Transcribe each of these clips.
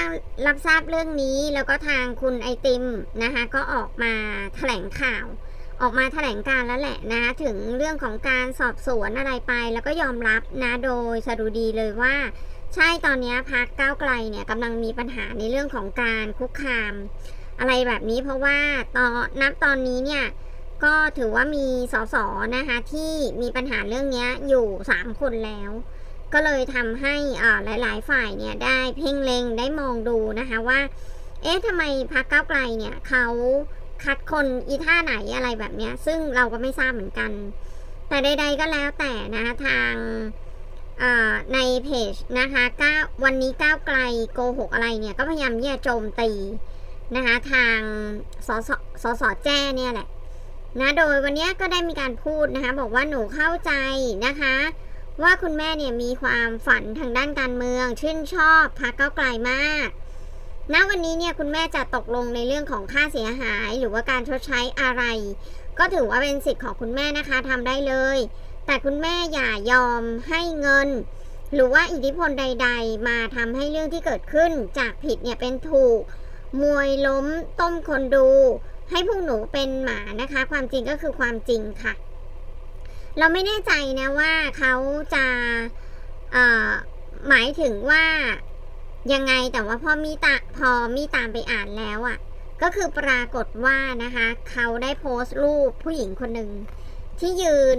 ารับทราบเรื่องนี้แล้วก็ทางคุณไอติมนะคะก็ออกมาแถลงข่าว ออกมาแถลงการแล้วแหละนะถึงเรื่องของการสอบสวนอะไรไป แล้วก็ยอมรับนะโดยสรุดีเลยว่า ใช่ตอนนี้พักก้าวไกลเนี่ยกำลังมีปัญหาในเรื่องของการคุกคาม อะไรแบบนี้เพราะว่าตอนนับตอนนี้เนี่ยก็ถือว่ามีสสนะคะที่มีปัญหาเรื่องเนี้ยอยู่ 3 คนแล้ว ก็เลยทำให้อ่าหลาย ๆ ฝ่ายเนี่ยได้เพ่งเล็งได้มองดูนะคะว่า เอ๊ะทำไมพรรคก้าวไกลเนี่ยเขาคัดคนอีท่าไหนอะไรแบบเนี้ย ซึ่งเราก็ไม่ทราบเหมือนกัน แต่ใด ๆ ก็แล้วแต่นะคะทางในเพจนะคะก้าววันนี้ก้าวไกลโกหกอะไรเนี่ย ก็พยายามที่จะโจมตีนะคะทางสสสสแจ้เนี่ยแหละนะโดยวันนี้ก็ได้มีการพูดนะคะบอกว่าหนูเข้าใจนะคะ ว่าคุณแม่เนี่ยมีความฝันทางด้านการเมือง ชื่นชอบพรรคก้าวไกลมากณวันนี้เนี่ยคุณแม่จะตกลงในเรื่องของค่าเสียหาย หรือว่าการชดใช้อะไร ก็ถือว่าเป็นสิทธิ์ของคุณแม่นะคะทำได้เลย แต่คุณแม่อย่ายอมให้เงิน หรือว่าอิทธิพลใด ๆ มาทำให้เรื่องที่เกิดขึ้นจากผิดเนี่ยเป็นถูก มวยล้มต้มคนดู ให้พวกหนูเป็นหมานะคะ ความจริงก็คือความจริงค่ะ เราไม่แน่ใจนะว่าเขาจะหมายถึงว่ายังไงแต่ว่าพอมีตาพอมีตามไปอ่านแล้วอะ่ะ ก็คือปรากฏว่านะคะเขาได้โพสต์รูปผู้หญิงคนหนึ่งที่ยืน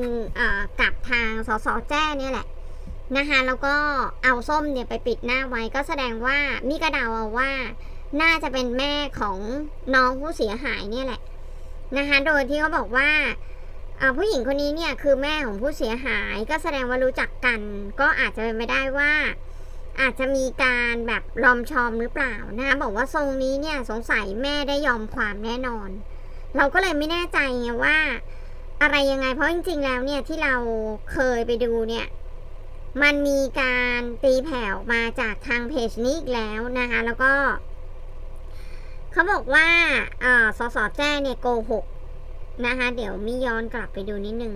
กับทางสสแจ้เนี่ยแหละนะคะแล้วก็เอาส้มเนี่ยไปปิดหน้าไว้ก็แสดงว่ามีกระเดาเอาว่า น่าจะเป็นแม่ของน้องผู้เสียหายเนี่ยแหละนะคะโดยที่เขาบอกว่า ผู้หญิงคนนี้เนี่ยคือแม่ของผู้เสียหายก็แสดงว่ารู้จักกัน ก็อาจจะเป็นไปได้ว่า อาจจะมีการแบบลอมชอมหรือเปล่านะคะบอกว่าทรงนี้เนี่ยสงสัยแม่ได้ยอมความแน่นอน เราก็เลยไม่แน่ใจไงว่า อะไรยังไงเพราะจริง ๆ แล้วเนี่ยที่เราเคยไปดูเนี่ยมันมีการตีแผ่วมาจากทางเพจนี้อีกแล้วนะคะ แล้วก็ เขาบอกว่าสสแจ้เนี่ยโกหก นะคะ เดี๋ยวมีย้อนกลับไปดูนิดนึง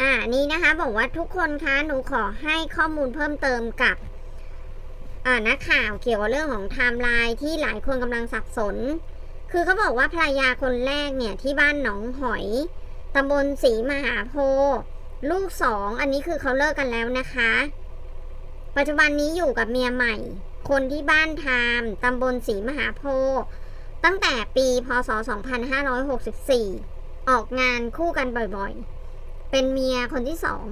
อ่านี่นะคะ บอกว่าทุกคนคะหนูขอให้ข้อมูลเพิ่มเติมกับอ่านักข่าวเกี่ยวกับเรื่องของไทม์ไลน์ที่หลายคนกำลังสับสน คือเขาบอกว่าภรรยาคนแรกเนี่ยที่บ้านหนองหอยตำบลศรีมหาโพธิ์ลูกสองอันนี้คือเขาเลิกกันแล้วนะคะ ปัจจุบันนี้อยู่กับเมียใหม่ คนที่บ้านทามตำบลศรีมหาโพธิ์ตั้งแต่ปีพศ 2564 ออกงานคู่กันบ่อยๆ เป็นเมียคนที่สอง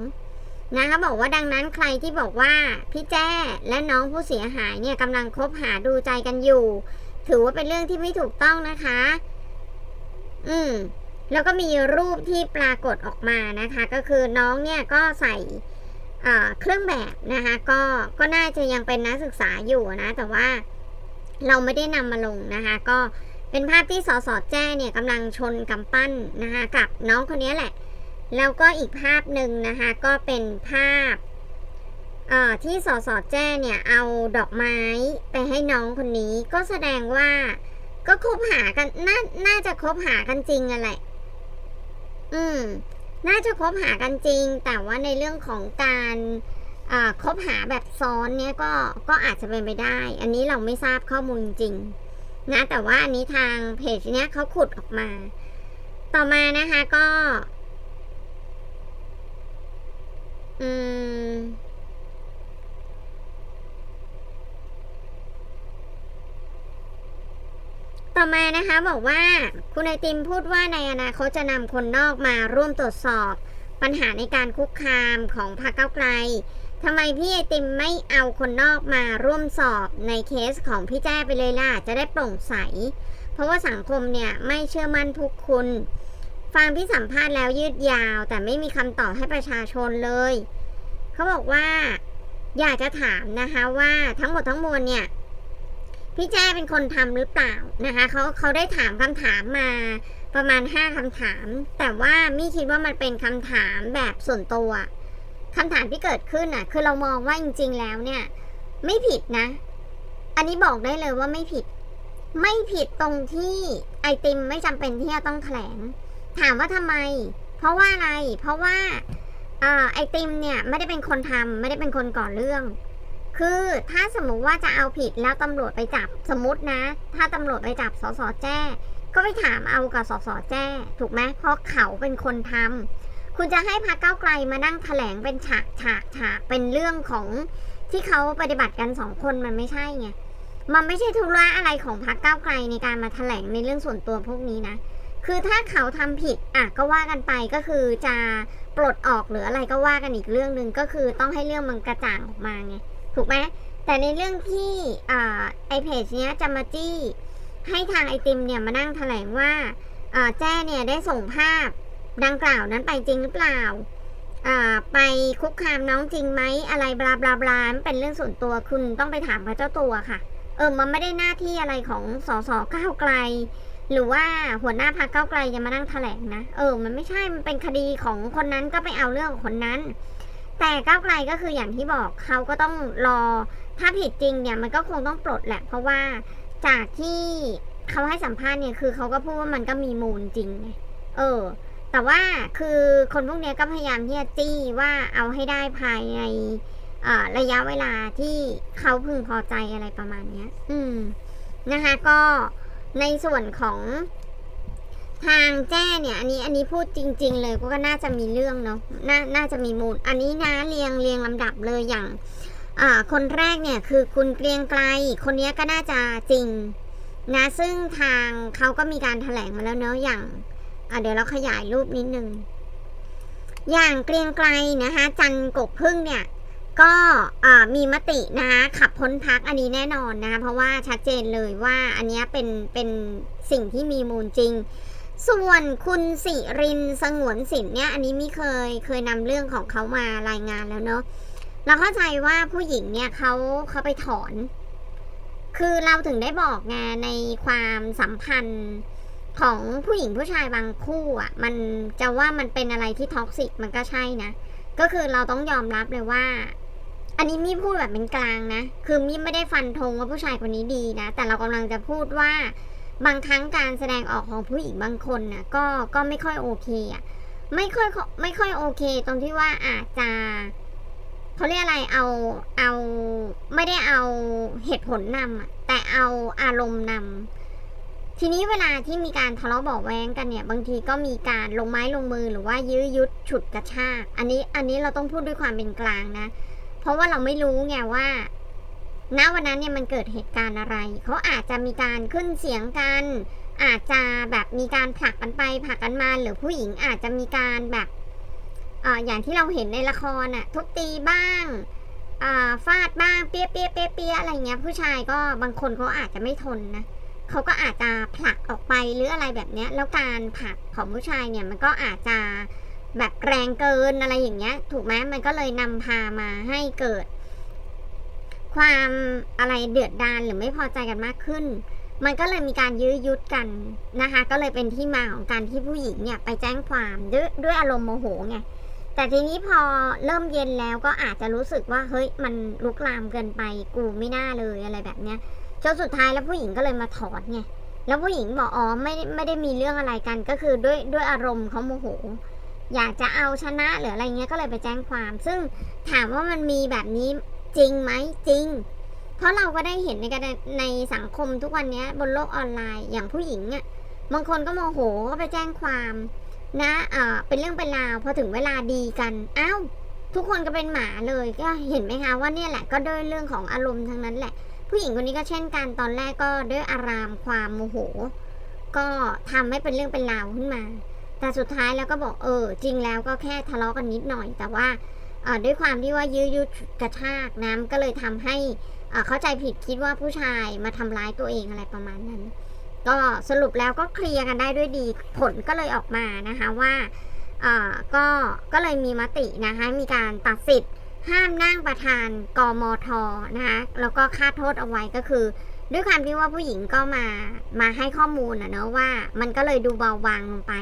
นะคะบอกว่าดังนั้นใครที่บอกว่าพี่แจ้และน้องผู้เสียหายเนี่ยกำลังคบหาดูใจกันอยู่ ถือว่าเป็นเรื่องที่ไม่ถูกต้องนะคะ อืม แล้วก็มีรูปที่ปรากฏออกมานะคะ ก็คือน้องเนี่ยก็ใส่เครื่องแบบนะคะก็ก็น่าจะยังเป็นนักศึกษาอยู่นะ แต่ว่าเราไม่ได้นำมาลงนะคะ ก็ เป็นภาพที่สสแจ้เนี่ยกำลังชนกำปั้นนะคะกับน้องคนนี้แหละ แล้วก็อีกภาพหนึ่งนะคะก็เป็นภาพที่สสแจ้เนี่ยเอาดอกไม้ไปให้น้องคนนี้ก็แสดงว่าก็คบหากันน่าน่าจะคบหากันจริงอะแหละ อืม น่าจะคบหากันจริง แต่ว่าในเรื่องของการคบหาแบบซ้อนเนี่ยก็ก็อาจจะเป็นไปได้ อันนี้เราไม่ทราบข้อมูลจริง นะแต่ว่าอันนี้ทางเพจเนี้ยเขาขุดออกมา ต่อมานะคะก็ อืมต่อมานะคะบอกว่าคุณไอติมพูดว่าในอนาคตจะนำคนนอกมาร่วมตรวจสอบ ปัญหาในการคุกคามของพรรคเก้าไกล ทำไมพี่ไอติมไม่เอาคนนอกมาร่วมสอบในเคสของพี่แจ้ไปเลยล่ะ จะได้โปร่งใส เพราะว่าสังคมเนี่ยไม่เชื่อมั่นทุกคุณ ฟังพี่สัมภาษณ์แล้วยืดยาว แต่ไม่มีคำตอบให้ประชาชนเลย เขาบอกว่า อยากจะถามนะคะว่าทั้งหมดทั้งมวลเนี่ยพี่แจ้เป็นคนทำหรือเปล่านะคะเขาเขาได้ถามคำถามมาประมาณห้าคำถาม แต่ว่ามี่คิดว่ามันเป็นคำถามแบบส่วนตัว คำถามที่เกิดขึ้นอะ คือเรามองว่าจริง ๆ แล้วเนี่ย ไม่ผิดนะ อันนี้บอกได้เลยว่าไม่ผิด ไม่ผิดตรงที่ไอติมไม่จำเป็นที่จะต้องแถลง ถามว่าทำไม เพราะว่าอะไร เพราะว่าออไอติมเนี่ยไม่ได้เป็นคนทำไม่ได้เป็นคนก่อเรื่องคือถ้าสมมุติว่าจะเอาผิดแล้วตำรวจไปจับสมมตินะ ถ้าตำรวจไปจับสสแจ้ ก็ไปถามเอากับสสแจ้ ถูกไหมเพราะเขาเป็นคนทำ คุณจะให้พรรคก้าวไกลมานั่งแถลงเป็นฉากฉากฉากเป็นเรื่องของที่เขาปฏิบัติกันสองคนมันไม่ใช่ไงมันไม่ใช่ธุระอะไรของพรรคก้าวไกลในการมาแถลงในเรื่องส่วนตัวพวกนี้นะ คือถ้าเขาทำผิดอะก็ว่ากันไปก็คือจะปลดออกหรืออะไรก็ว่ากันอีกเรื่องหนึ่งก็คือต้องให้เรื่องมันกระจ่างออกมาไงถูกไหมแต่ในเรื่องที่อ่าไอเพจเนี้ยจะมาจี้ให้ทางไอติมเนี่ยมานั่งแถลงว่าอ่าแจ้เนี่ยได้ส่งภาพ ดังกล่าวนั้นไปจริงหรือเปล่าไปคุกคามน้องจริงไหมอะไรบลาบลาบลามันเป็นเรื่องส่วนตัวคุณต้องไปถามพระเจ้าตัวค่ะ เออมันไม่ได้หน้าที่อะไรของสสก้าวไกล หรือว่าหัวหน้าพรรคก้าวไกลจะมานั่งแถลงนะเออ มันไม่ใช่มันเป็นคดีของคนนั้นก็ไปเอาเรื่องของคนนั้น แต่ก้าวไกลก็คืออย่างที่บอกเขาก็ต้องรอถ้าผิดจริงเนี่ยมันก็คงต้องปลดแหละ เพราะว่าจากที่เขาให้สัมภาษณ์เนี่ยคือเขาก็พูดว่ามันก็มีมูลจริงไงเออ แต่ว่าคือคนพวกนี้ก็พยายามที่จะจี้ว่าเอาให้ได้ภายในระยะเวลาที่เขาพึงพอใจอะไรประมาณนี้อืมนะคะก็ในส่วนของทางแจ้เนี่ยอันนี้อันนี้พูดจริง ๆ เลยก็น่าจะมีเรื่องเนาะนาน่าจะมีมูล อันนี้นะเรียงเรียงลำดับเลยอย่างคนแรกเนี่ยคือคุณเกรียงไกรคนนี้ก็น่าจะจริงนะซึ่งทางเขาก็มีการแถลงมาแล้วเนาะอย่าง อะเดี๋ยวเราขยายรูปนิดนึง อย่างเกรียงไกรนะคะ จันกกพึ่งเนี่ย ก็มีมตินะคะขับพ้นพักอันนี้แน่นอนนะคะเพราะว่าชัดเจนเลยว่าอันนี้เป็นเป็นสิ่งที่มีมูลจริง ส่วนคุณสิรินสงวนสินเนี่ย อันนี้ไม่เคยเคยนำเรื่องของเขามารายงานแล้วเนาะเราเข้าใจว่าผู้หญิงเนี่ยเขาเขาไปถอน คือเราถึงได้บอกไงในความสัมพันธ์ ของผู้หญิงผู้ชายบางคู่อะ มันจะว่ามันเป็นอะไรที่ท็อกซิกมันก็ใช่นะ ก็คือเราต้องยอมรับเลยว่า อันนี้มี่พูดแบบเป็นกลางนะ คือมี่ไม่ได้ฟันธงว่าผู้ชายคนนี้ดีนะ แต่เรากำลังจะพูดว่า บางครั้งการแสดงออกของผู้หญิงบางคนน่ะ ก็ก็ไม่ค่อยโอเคอะไม่ค่อยไม่ค่อยโอเค ตรงที่ว่าอาจจะเขาเรียกอะไรเอาเอาไม่ได้เอาเหตุผลนำแต่เอาอารมณ์นำ ทีนี้เวลาที่มีการทะเลาะเบาะแว้งกันเนี่ยบางทีก็มีการลงไม้ลงมือหรือว่ายื้อยุดฉุดกระชากอันนี้อันนี้เราต้องพูดด้วยความเป็นกลางนะ เพราะว่าเราไม่รู้ไงว่าณวันนั้นเนี่ยมันเกิดเหตุการณ์อะไร เขาอาจจะมีการขึ้นเสียงกัน อาจจะแบบมีการผลักกันไปผลักกันมาหรือผู้หญิงอาจจะมีการแบบออย่างที่เราเห็นในละครน่ะทุบตีบ้างฟาดบ้างเปี้ยเปี้ยเปี้ยเปี้ยอะไรเงี้ยผู้ชายก็บางคนเขาอาจจะไม่ทนนะ เขาก็อาจจะผลักออกไปหรืออะไรแบบเนี้ย แล้วการผลักของผู้ชายเนี่ยมันก็อาจจะแบบแรงเกินอะไรอย่างเงี้ย ถูกไหมมันก็เลยนำพามาให้เกิด ความอะไรเดือดดานหรือไม่พอใจกันมากขึ้น มันก็เลยมีการยื้อยุดกันนะคะ ก็เลยเป็นที่มาของการที่ผู้หญิงเนี่ยไปแจ้งความด้วยด้วยอารมณ์โมโหไงแต่ทีนี้พอเริ่มเย็นแล้วก็อาจจะรู้สึกว่าเฮ้ยมันลุกลามเกินไปกูไม่น่าเลยอะไรแบบเนี้ย จนสุดท้ายแล้วผู้หญิงก็เลยมาถอนไงแล้วผู้หญิงบอกอ๋อไม่ไม่ได้มีเรื่องอะไรกันก็คือด้วยด้วยอารมณ์เขาโมโห อยากจะเอาชนะหรืออะไรเงี้ยก็เลยไปแจ้งความ ซึ่งถามว่ามันมีแบบนี้จริงไหมจริง เพราะเราก็ได้เห็นในการในสังคมทุกวันนี้บนโลกออนไลน์อย่างผู้หญิงอะบางคนก็โมโหก็ไปแจ้งความนะเอ่อเป็นเรื่องเป็นราวพอถึงเวลาดีกันอ้าวทุกคนก็เป็นหมาเลยก็เห็นไหมคะว่าเนี่ยแหละก็ด้วยเรื่องของอารมณ์ทั้งนั้นแหละ ผู้หญิงคนนี้ก็เช่นกันตอนแรกก็ด้วยอารามความโมโห ก็ทำให้เป็นเรื่องเป็นราวขึ้นมา แต่สุดท้ายแล้วก็บอกเออ จริงแล้วก็แค่ทะเลาะกันนิดหน่อย แต่ว่าด้วยความที่ว่ายื้อยุดกระชากน้ำก็เลยทำให้เข้าใจผิดคิดว่าผู้ชายมาทำร้ายตัวเองอะไรประมาณนั้น ก็สรุปแล้วก็เคลียร์กันได้ด้วยดีผลก็เลยออกมานะคะว่าก็ก็เลยมีมตินะคะมีการตัดสิทธิ์ ห้ามนั่งประธานกมทนะคะแล้วก็ค่าโทษเอาไว้ก็คือ ด้วยความที่ว่าผู้หญิงก็มามาให้ข้อมูลนะเนอะว่า มันก็เลยดูเบาบางลงไป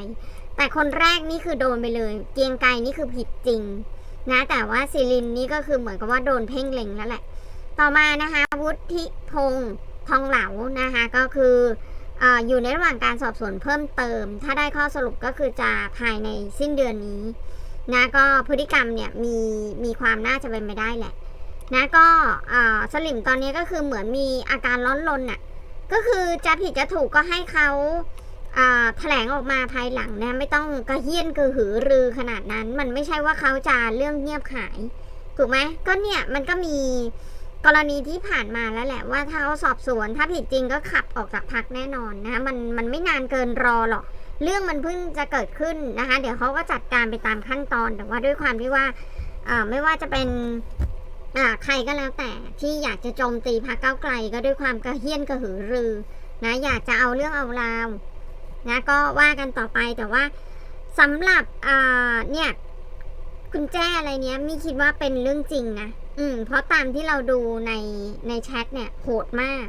แต่คนแรกนี่คือโดนไปเลย เกียงไกรนี่คือผิดจริงนะแต่ว่าซิลินนี่ก็คือเหมือนกับว่าโดนเพ่งเล็งแล้วแหละ ต่อมานะคะวุฒิพงษ์ทองเหลานะคะก็คือออยู่ในระหว่างการสอบสวนเพิ่มเติม ถ้าได้ข้อสรุปก็คือจะภายในสิ้นเดือนนี้ นะก็พฤติกรรมเนี่ยมีมีความน่าจะเป็นไปได้แหละนะก็สลิมตอนนี้ก็คือเหมือนมีอาการร้อนรนน่ะก็คือจะผิดจะถูกก็ให้เขาแถลงออกมาภายหลังนะไม่ต้องกระเฮี้ยนกระหือรือขนาดนั้น มันไม่ใช่ว่าเขาจะเรื่องเงียบขายถูกไหมก็เนี่ยมันก็มีกรณีที่ผ่านมาแล้วแหละว่าถ้าเขาสอบสวนถ้าผิดจริงก็ขับออกจากพักแน่นอนนะมันมันไม่นานเกินรอหรอก เรื่องมันเพิ่งจะเกิดขึ้นนะคะ เดี๋ยวเขาก็จัดการไปตามขั้นตอน แต่ว่าด้วยความที่ว่าไม่ว่าจะเป็นใครก็แล้วแต่ที่อยากจะโจมตีพรรคก้าไกล ก็ด้วยความกระเฮี้ยนกระหือรือนะอยากจะเอาเรื่องเอาราวนะก็ว่ากันต่อไปแต่ว่าสำหรับเนี่ยคุณแจ้อะไรเนี้ยมีคิดว่าเป็นเรื่องจริงนะอืมเพราะตามที่เราดูในในแชทเนี่ยโหดมาก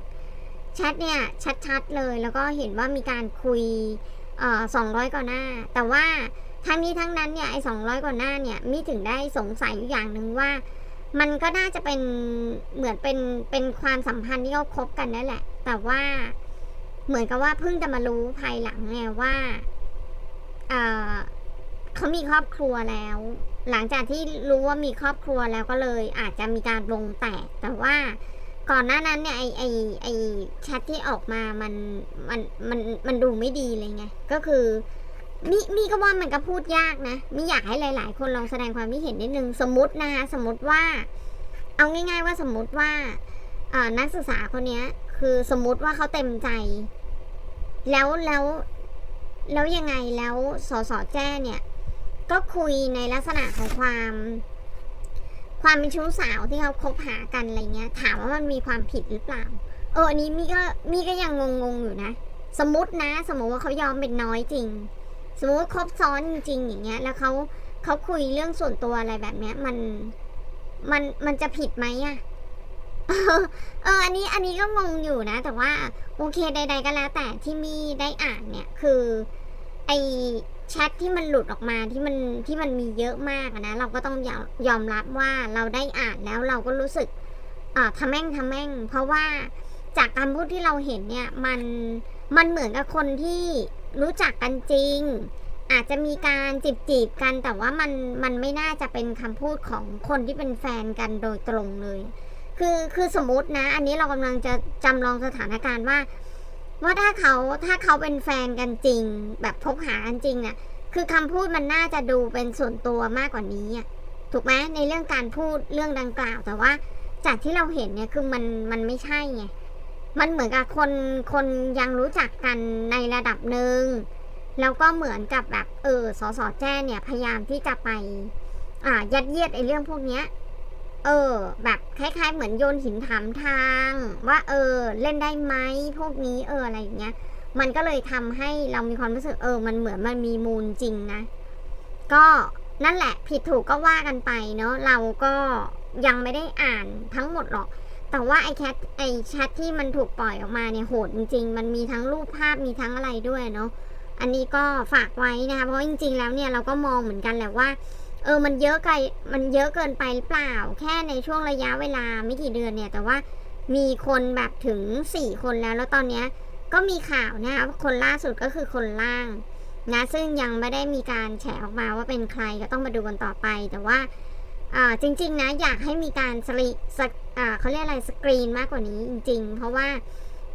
แชทเนี่ยชัดๆเลยแล้วก็เห็นว่ามีการคุย สองร้อยกว่าหน้า แต่ว่าทั้งนี้ทั้งนั้นเนี่ยไอ้สองร้อยกว่าหน้าเนี่ยมีถึงได้สงสัยอยู่อย่างหนึ่งว่า มันก็น่าจะเป็นเหมือนเป็นเป็นความสัมพันธ์ที่เขาคบกันนั่นแหละ แต่ว่าเหมือนกับว่าเพิ่งจะมารู้ภายหลังไงว่าเเขามีครอบครัวแล้ว หลังจากที่รู้ว่ามีครอบครัวแล้วก็เลย อาจจะมีการลงแตกแต่ว่า ก่อนหน้านั้นเนี่ยไอไอไอแชทที่ออกมามันมันมันมันดูไม่ดีเลยไงก็คือมีมีก็ว่ามันก็พูดยากนะมีอยากให้หลาย ๆ คนลองแสดงความคิดเห็นนิดนึงสมมตินะคะสมมติว่า เอาง่าย ๆ ว่าสมมติว่าเอ่อนักศึกษาคนเนี้ยคือสมมติว่าเขาเต็มใจ แล้วแล้วแล้วยังไงแล้วสสแจ้เนี่ย ก็คุยในลักษณะของความ ความเป็นชู้สาวที่เขาคบหากันอะไรเงี้ย ถามว่ามันมีความผิดหรือเปล่า เอออันนี้มีก็มีก็ยังงงๆอยู่นะ สมมตินะ สมมติว่าเขายอมเป็นน้อยจริง สมมติว่าคบซ้อนจริงๆอย่างเงี้ย แล้วเขาเขาคุยเรื่องส่วนตัวอะไรแบบเนี้ย มันมันมันจะผิดไหมอะเออเอออันนี้ อันนี้ก็งงอยู่นะ แต่ว่า โอเค ใด ๆ ก็แล้วแต่ที่มีได้อ่านเนี่ย คือ ไอ แชทที่มันหลุดออกมาที่มันที่มันมีเยอะมากนะ เราก็ต้องยอมยอมรับว่าเราได้อ่านแล้วเราก็รู้สึกอ่าทำแม่งทำแม่ง เพราะว่าจากคำพูดที่เราเห็นเนี่ยมันมันเหมือนกับคนที่รู้จักกันจริง อาจจะมีการจีบจีบกันแต่ว่ามันมันไม่น่าจะเป็นคำพูดของคนที่เป็นแฟนกันโดยตรงเลย คือคือสมมตินะ อันนี้เรากำลังจะจำลองสถานการณ์ว่า ว่าถ้าเขาถ้าเขาเป็นแฟนกันจริง แบบพบหากันจริงเนี่ยคือคำพูดมันน่าจะดูเป็นส่วนตัวมากกว่านี้อะถูกไหมในเรื่องการพูดเรื่องดังกล่าว แต่ว่าจากที่เราเห็นเนี่ยคือมันมันไม่ใช่ไงมันเหมือนกับคนคนยังรู้จักกันในระดับหนึ่งแล้วก็เหมือนกับแบบเออสสแจ้เนี่ยพยายามที่จะไปอ่ายัดเยียดไอ้เรื่องพวกเนี้ย เออ แบบคล้ายๆ เหมือนโยนหินถามทาง ว่าเออ เล่นได้ไหมพวกนี้เอออะไรอย่างเงี้ย มันก็เลยทำให้เรามีความรู้สึกเออ มันเหมือนมันมีมูลจริงนะ ก็นั่นแหละ ผิดถูกก็ว่ากันไปเนาะเราก็ยังไม่ได้อ่านทั้งหมดหรอก แต่ว่าไอ้แคทไอ้แชทที่มันถูกปล่อยออกมาเนี่ยโหดจริง ๆ มันมีทั้งรูปภาพมีทั้งอะไรด้วยเนาะอันนี้ก็ฝากไว้นะคะเพราะจริง ๆ แล้วเนี่ยเราก็มองเหมือนกันแหละว่า เออ มันเยอะไกลมันเยอะเกินไปหรือเปล่า แค่ในช่วงระยะเวลาไม่กี่เดือนเนี่ย แต่ว่ามีคนแบบถึงสี่คนแล้ว แล้วตอนเนี้ยก็มีข่าวนะคะว่าคนล่าสุดก็คือคนล่างนะซึ่งยังไม่ได้มีการแฉออกมาว่าเป็นใครก็ต้องมาดูกันต่อไป แต่ว่าจริง ๆ นะ อยากให้มีการสลิสเขาเรียกอะไรสกรีนมากกว่านี้จริง ๆ เพราะว่า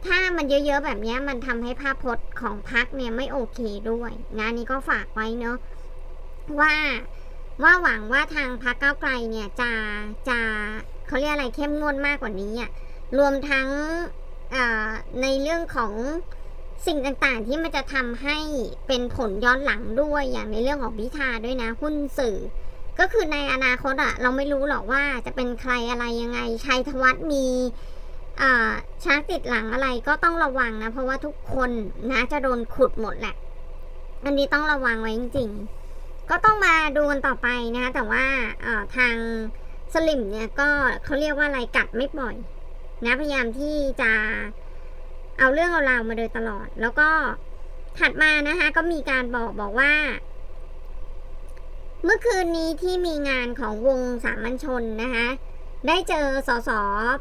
ถ้ามันเยอะๆแบบนี้มันทำให้ภาพพจน์ของพักเนี่ยไม่โอเคด้วยงานนี้ก็ฝากไว้เนาะว่า ว่าหวังว่าทางพรรคก้าวไกลเนี่ยจะจะเขาเรียกอะไรเข้มงวดมากกว่านี้อะรวมทั้งในเรื่องของสิ่งต่างๆที่มันจะทำให้เป็นผลย้อนหลังด้วยอย่างในเรื่องของพิธาด้วยนะหุ้นสื่อ ก็คือในอนาคตอะเราไม่รู้หรอกว่าจะเป็นใครอะไรยังไงชัยธวัฒน์มีช้างติดหลังอะไรก็ต้องระวังนะ เพราะว่าทุกคนนะจะโดนขุดหมดแหละ อันนี้ต้องระวังไว้จริงๆ ก็ต้องมาดูกันต่อไปนะคะแต่ว่าทางสลิมเนี่ยก็เขาเรียกว่าอะไรกัดไม่ปล่อยนะพยายามที่จะเอาเรื่องเอาราวมาโดยตลอด แล้วก็ถัดมานะคะก็มีการบอกบอกว่า เมื่อคืนนี้ที่มีงานของวงสามัญชนนะคะได้เจอสส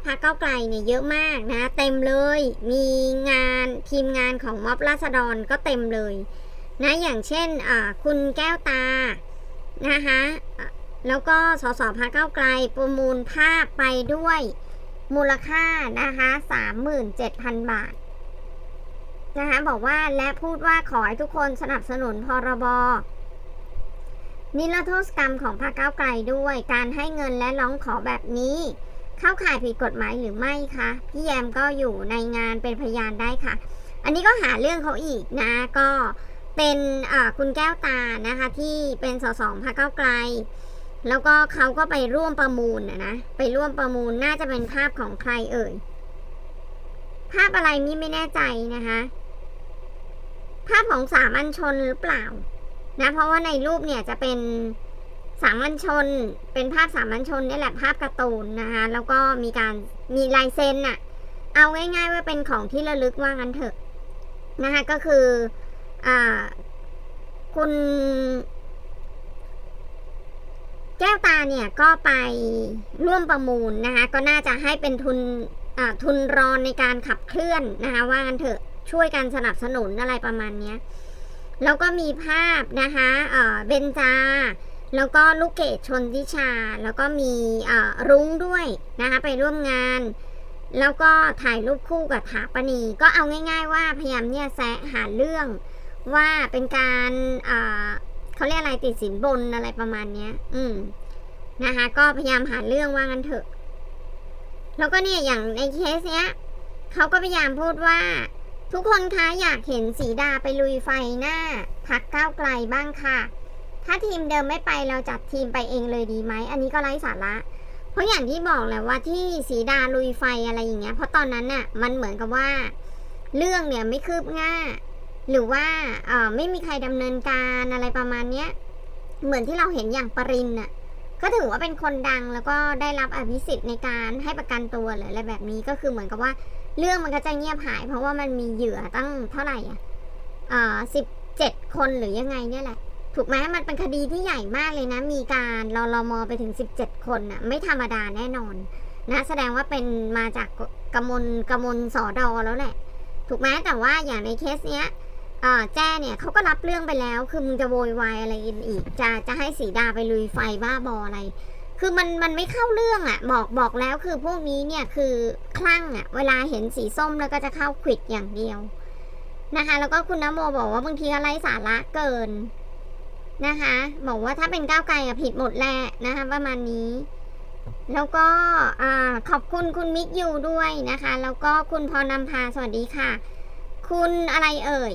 พักเก้าไกลเนี่ยเยอะมากนะ เต็มเลย มีงานทีมงานของม็อบราษฎรก็เต็มเลย นะอย่างเช่นคุณแก้วตานะคะแล้วก็สสพักเก้าไกลประมูลภาพไปด้วยมูลค่านะคะสามหมื่นเจ็ดพันบาทนะคะบอกว่าและพูดว่าขอให้ทุกคนสนับสนุนพรบนิรโทษกรรมของพรรคก้าวไกลด้วย การให้เงินและร้องขอแบบนี้ เข้าข่ายผิดกฎหมายหรือไม่คะพี่แยมก็อยู่ในงานเป็นพยานได้ค่ะ อันนี้ก็หาเรื่องเขาอีกนะก็ เป็นคุณแก้วตานะคะที่เป็นสสพรรคก้าไกล แล้วก็เขาก็ไปร่วมประมูลนะไปร่วมประมูลน่าจะเป็นภาพของใครเอ่ยภาพอะไรนี่ไม่แน่ใจนะคะ ภาพของสามัญชนหรือเปล่านะเพราะว่าในรูปเนี่ยจะเป็นสามัญชน เป็นภาพสามัญชนนี่แหละภาพการ์ตูนนะคะแล้วก็มีการมีลายเซ็นน่ะเอาง่ายๆว่าเป็นของที่ระลึกว่างั้นเถอะนะคะก็คือ อ่า คุณแก้วตาเนี่ยก็ไปร่วมประมูลนะคะก็น่าจะให้เป็นทุนทุนรอนในการขับเคลื่อนนะคะว่างั้นเถอะช่วยกันสนับสนุนอะไรประมาณนี้แล้วก็มีภาพนะคะเบนจา แล้วก็ลูกเกดชนทิชา แล้วก็มีรุ้งด้วยนะคะไปร่วมงาน แล้วก็ถ่ายรูปคู่กับถาปณี ก็เอาง่าย ๆ ว่าพยายามเนี่ยแซะหาเรื่อง ว่าเป็นการเขาเรียกอะไรติดสินบนอะไรประมาณเนี้ย อืมนะคะ ก็พยายามหาเรื่องว่างั้นเถอะ แล้วก็เนี่ยอย่างในเคสเนี้ยเขาก็พยายามพูดว่า ทุกคนคะอยากเห็นสีดาไปลุยไฟหน้า พักก้าวไกลบ้างค่ะ ถ้าทีมเดิมไม่ไปเราจัดทีมไปเองเลยดีไหม อันนี้ก็ไร้สาระ เพราะอย่างที่บอกแหละว่าที่สีดาลุยไฟอะไรอย่างเงี้ย เพราะตอนนั้นน่ะมันเหมือนกับว่า เรื่องเนี่ยไม่คืบหน้า หรือว่าไม่มีใครดำเนินการอะไรประมาณเนี้ยเหมือนที่เราเห็นอย่างปรินน่ะก็ถือว่าเป็นคนดังแล้วก็ได้รับอภิสิทธิ์ในการให้ประกันตัวหรืออะไรแบบนี้ก็คือเหมือนกับว่าเรื่องมันก็จะเงียบหาย เพราะว่ามันมีเหยื่อตั้งเท่าไหร่อะอ่าสิบเจ็ดคนหรือยังไงเนี่ยแหละ ถูกไหมมันเป็นคดีที่ใหญ่มากเลยนะ มีการรอรอมอไปถึงสิบเจ็ดคนน่ะไม่ธรรมดาแน่นอนนะแสดงว่าเป็นมาจากกมลกมลสอดอแล้วแหละ ถูกไหมแต่ว่าอย่างในเคสเนี้ย อ่อแจ้เนี่ยเขาก็รับเรื่องไปแล้ว คือมึงจะโวยวายอะไรอีก จะจะให้สีดาไปลุยไฟบ้าบออะไร คือมันมันไม่เข้าเรื่องอะ่ะ บอกบอกแล้วคือพวกนี้เนี่ยคือคลั่งอะ่ะ เวลาเห็นสีส้มแล้วก็จะเข้าควิดอย่างเดียวนะคะ แล้วก็คุณนโมบอกว่าบางทีอะไรสาระเกินนะคะ บอกว่าถ้าเป็นก้าวไกลอะผิดหมดแหละนะคะประมาณนี้แล้วก็ขอบคุณคุณมิกยูด้วยนะคะ แล้วก็คุณพรนำพาสวัสดีค่ะ คุณอะไรเอ่ย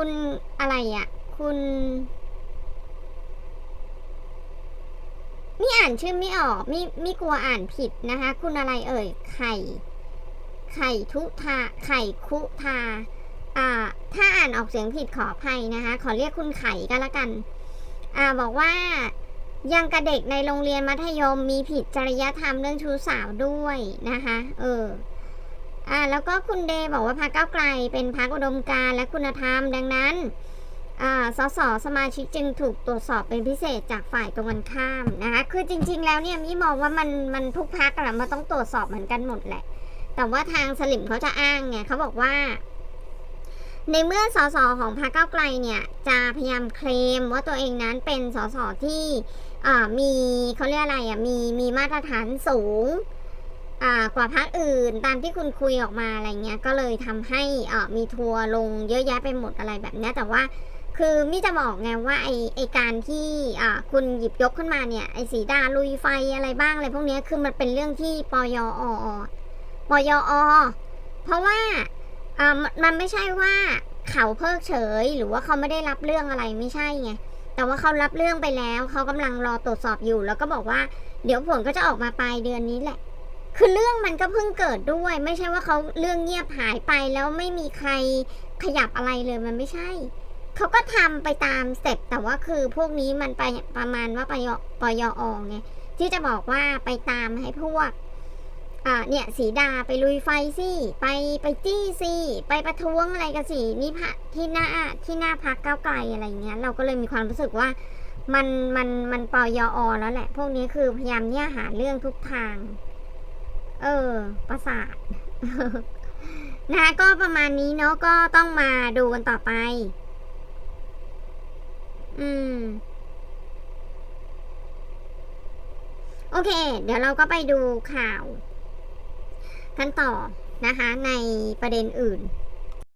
คุณอะไรอะ่ะ คุณนี่อ่านชื่อไม่ออกไม่ไม่กลัวอ่านผิดนะคะ คุณอะไรเอ่ย ไข่ ไข่ทุทา ไข่คุทา อ่า ถ้าอ่านออกเสียงผิดขออภัยนะคะ ขอเรียกคุณไข่ก็แล้วกัน อ่า บอกว่ายังกับเด็กในโรงเรียนมัธยมมีผิดจริยธรรมเรื่องชู้สาวด้วยนะคะ เออ อ่าแล้วก็คุณเดย์บอกว่าพรรคก้าวไกลเป็นพรรคอุดมการและคุณธรรมดังนั้นอ่าสสสมาชิกจึงถูกตรวจสอบเป็นพิเศษจากฝ่ายตรงกันข้ามนะคะคือจริง ๆ แล้วเนี่ยมี่มองว่ามันมันทุกพักอะมันต้องตรวจสอบเหมือนกันหมดแหละ แต่ว่าทางสลิมเขาจะอ้างไงเขาบอกว่า ในเมื่อสสของพรรคก้าวไกลเนี่ยจะพยายามเคลมว่าตัวเองนั้นเป็นสสที่อ่ามีเขาเรียกอะไรอะมีมีมาตรฐานสูง กว่าพรรคอื่นตามที่คุณคุยออกมาอะไรเงี้ยก็เลยทำให้มีทัวร์ลงเยอะแยะไปหมดอะไรแบบนี้แต่ว่าคือมิจะบอกไงว่าไอไอการที่คุณหยิบยกขึ้นมาเนี่ยไอสีดาลุยไฟอะไรบ้างอะไรพวกนี้คือมันเป็นเรื่องที่ปยอปยอเพราะว่ามันมันไม่ใช่ว่าเขาเพิกเฉย หรือว่าเขาไม่ได้รับเรื่องอะไรไม่ใช่ไงแต่ว่าเขารับเรื่องไปแล้วเขากำลังรอตรวจสอบอยู่ แล้วก็บอกว่าเดี๋ยวผลก็จะออกมาปลายเดือนนี้แหละ คือเรื่องมันก็เพิ่งเกิดด้วย ไม่ใช่ว่าเขาเรื่องเงียบหายไปแล้วไม่มีใครขยับอะไรเลยมันไม่ใช่ เขาก็ทำไปตามสเต็ปแต่ว่าคือพวกนี้มันไปประมาณว่าปยปยอไงที่จะบอกว่าไปตามให้พวกอ่าเนี่ยสีดาไปลุยไฟสิไปไปจี้สิไปประท้วงอะไรกันสินี่พะที่หน้าที่หน้าพักก้าวไกลอะไรเงี้ย เราก็เลยมีความรู้สึกว่ามันมันมันปยอแล้วแหละ พวกนี้คือพยายามเนี่ยหาเรื่องทุกทาง เออ ประสาทนะคะก็ประมาณนี้เนาะก็ต้องมาดูกันต่อไป อืม โอเค เดี๋ยวเราก็ไปดูข่าว กันต่อนะคะ ในประเด็นอื่น